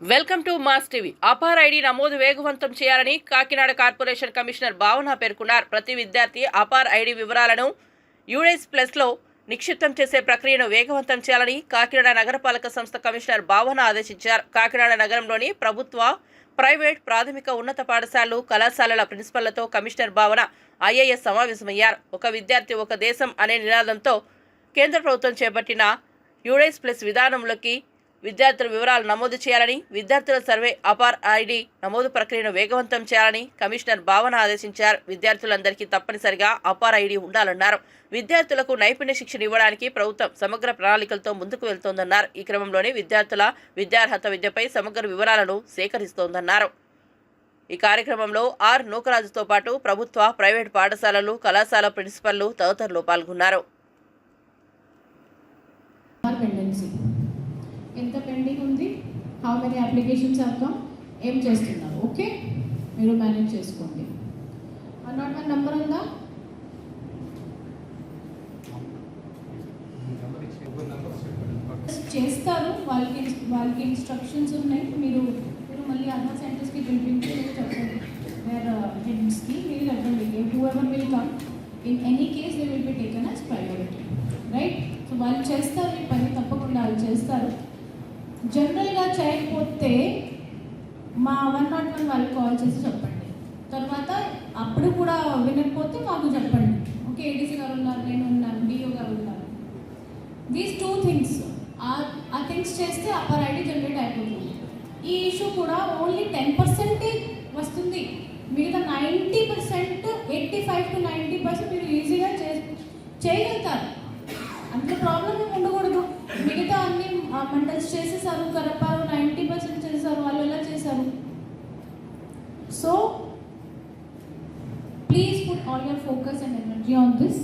Welcome to mass TV. APAAR ID నమోదు వేగవంతం చేయాలని కాకినాడ కార్పొరేషన్ కమిషనర్ భావన పేర్కొన్నారు. ప్రతి విద్యార్థి అపార్ ఐడి వివరాలను యూడైస్ ప్లస్లో నిక్షిప్తం చేసే ప్రక్రియను వేగవంతం చేయాలని కాకినాడ నగరపాలక సంస్థ కమిషనర్ భావన ఆదేశించారు. కాకినాడ నగరంలోని ప్రభుత్వ ప్రైవేట్ ప్రాథమిక ఉన్నత పాఠశాలలు కళాశాలల ప్రిన్సిపల్లతో కమిషనర్ భావన ఐఏఎస్ సమావేశమయ్యారు. ఒక విద్యార్థి ఒక దేశం అనే నినాదంతో కేంద్ర ప్రభుత్వం చేపట్టిన యూడైస్ ప్లస్ విధానంలోకి విద్యార్థుల వివరాలు నమోదు చేయాలని విద్యార్థుల సర్వే అపార్ ఐడి నమోదు ప్రక్రియను వేగవంతం చేయాలని కమిషనర్ భావన ఆదేశించారు. విద్యార్థులందరికీ తప్పనిసరిగా అపార్ ఐడి ఉండాలన్నారు. విద్యార్థులకు నైపుణ్య శిక్షణ ఇవ్వడానికి ప్రభుత్వం సమగ్ర ప్రణాళికలతో ముందుకు వెళ్తోందన్నారు. ఈ క్రమంలోనే విద్యార్థుల విద్యార్హత విద్యపై సమగ్ర వివరాలను సేకరిస్తోందన్నారు. ఈ కార్యక్రమంలో ఆర్ నూకరాజుతో పాటు ప్రభుత్వ ప్రైవేట్ పాఠశాలలు కళాశాల ప్రిన్సిపల్లు తదితరులు పాల్గొన్నారు. ఎంత పెండింగ్ ఉంది? హౌ మెనీ అప్లికేషన్స్ హ్యావ్ ఏం చేస్తున్నారు? ఓకే మీరు మేనేజ్ చేసుకోండి. వన్ నాట్ వన్ నెంబర్ ఉందా? చేస్తారు. వాళ్ళకి వాళ్ళకి ఇన్స్ట్రక్షన్స్ ఉన్నాయి. మీరు మీరు మళ్ళీ అదర్ సెంటర్స్కి పిలిపించి చెప్పండి. వేర్ హెడ్స్కి uh, మీరు చెప్పండి. Whoever will come in any case they will be taken as priority right so వాళ్ళు చేస్తారు. ఈ పని తప్పకుండా వాళ్ళు చేస్తారు. జనరల్గా చేయకపోతే మా వన్ నాట్ వన్ వాళ్ళకి కాల్ చేసి చెప్పండి. తర్వాత అప్పుడు కూడా వినకపోతే మాకు చెప్పండి. ఓకే ఏడీసీ గారు ఉన్నారు నేను ఉన్నాను డిఓ గారు ఉన్నారు. దీస్ టూ థింగ్స్ ఆ థింగ్స్ చేస్తే అప్పర్ ఐడి జనరేట్ అయిపోతుంది. ఈ ఇష్యూ కూడా ఓన్లీ టెన్ పర్సెంటే వస్తుంది. మిగతా ninety percent eighty five to ninety percent మీరు ఈజీగా చే చేయగలుగుతారు. అంత ప్రాబ్లం ఉండకూడదు. మిగతా అన్ని మండల్స్ చేసేసారు కరపారు నైంటీ పర్సెంట్ చేశారు వాళ్ళు ఎలా చేశారు? So please put all your focus and energy on this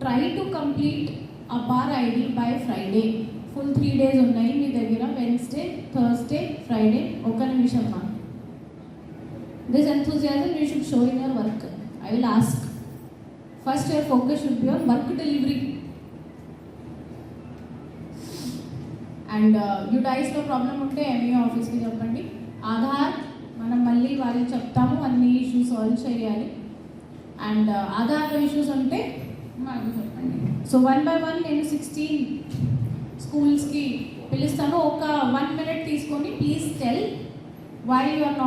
try to complete APAAR ID by Friday full three days ఉన్నాయి మీ దగ్గర వెన్స్డే థర్స్డే ఫ్రైడే ఒక నిమిషం మా this enthusiasm you should show in your work I will ask first your focus should be on work delivery and uh, యూడైస్లో problem ఉంటే ME ఆఫీస్కి చెప్పండి. ఆధార్ మనం మళ్ళీ వారికి చెప్తాము అన్ని ఇష్యూస్ సాల్వ్ చేయాలి. అండ్ uh, ఆధార్లో ఇష్యూస్ ఉంటే మాకు చెప్పండి. సో వన్ బై వన్ నేను సిక్స్టీన్ స్కూల్స్కి పిలుస్తాను. ఒక వన్ మినిట్ తీసుకొని please tell why you are